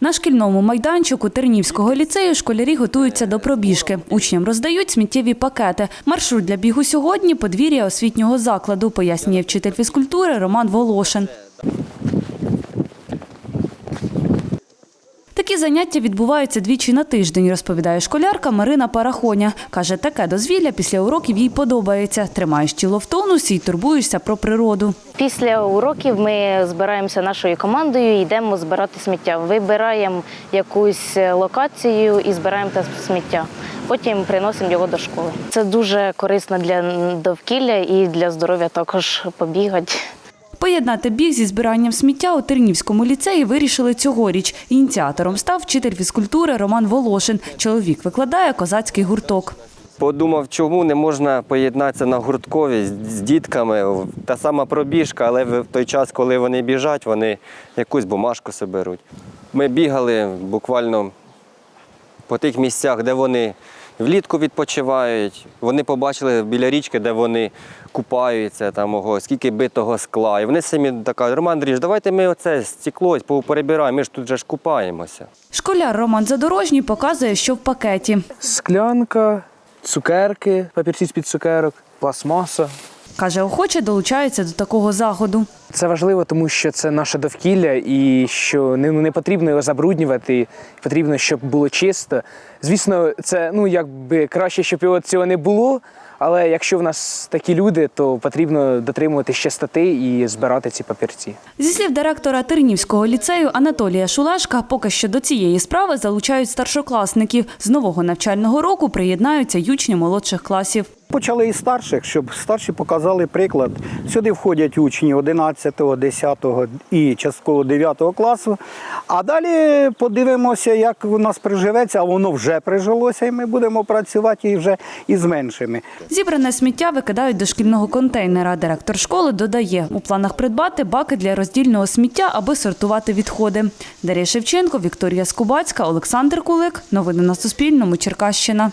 На шкільному майданчику Тернівського ліцею школярі готуються до пробіжки. Учням роздають сміттєві пакети. Маршрут для бігу сьогодні – подвір'я освітнього закладу, пояснює вчитель фізкультури Роман Волошин. Такі заняття відбуваються двічі на тиждень, розповідає школярка Марина Парахоня. Каже, таке дозвілля після уроків їй подобається. Тримаєш тіло в тонусі і турбуєшся про природу. Після уроків ми збираємося нашою командою йдемо збирати сміття. Вибираємо якусь локацію і збираємо те сміття. Потім приносимо його до школи. Це дуже корисно для довкілля і для здоров'я також побігати. Поєднати біг зі збиранням сміття у Тернівському ліцеї вирішили цьогоріч. Ініціатором став вчитель фізкультури Роман Волошин. Чоловік викладає козацький гурток. Подумав, чому не можна поєднатися на гурткові з- дітками. Та сама пробіжка, але в той час, коли вони біжать, вони якусь бумажку соберуть. Ми бігали буквально по тих місцях, де вони влітку відпочивають. Вони побачили біля річки, де вони купаються, там ого, скільки битого скла. І вони самі така, Роман Андрійович, давайте ми оце стекло перебираємо, ми ж тут же ж купаємося. Школяр Роман Задорожній показує, що в пакеті. Склянка, цукерки, папірці з-під цукерок, пластмаса. Каже, охоче долучається до такого заходу. Це важливо, тому що це наше довкілля і що не, не потрібно його забруднювати, потрібно, щоб було чисто. Звісно, це ну якби краще, щоб його цього не було. Але якщо в нас такі люди, то потрібно дотримуватись чистоти і збирати ці папірці. Зі слів директора Тернівського ліцею Анатолія Шулешка, поки що до цієї справи залучають старшокласників. З нового навчального року приєднаються й учні молодших класів. Почали із старших, щоб старші показали приклад. Сюди входять учні 11, 10 і частково 9 класу. А далі подивимося, як у нас приживеться, а воно вже прижилося, і ми будемо працювати і вже із меншими. Зібране сміття викидають до шкільного контейнера. Директор школи додає, у планах придбати баки для роздільного сміття, аби сортувати відходи. Дар'я Шевченко, Вікторія Скубацька, Олександр Кулик. Новини на Суспільному. Черкащина.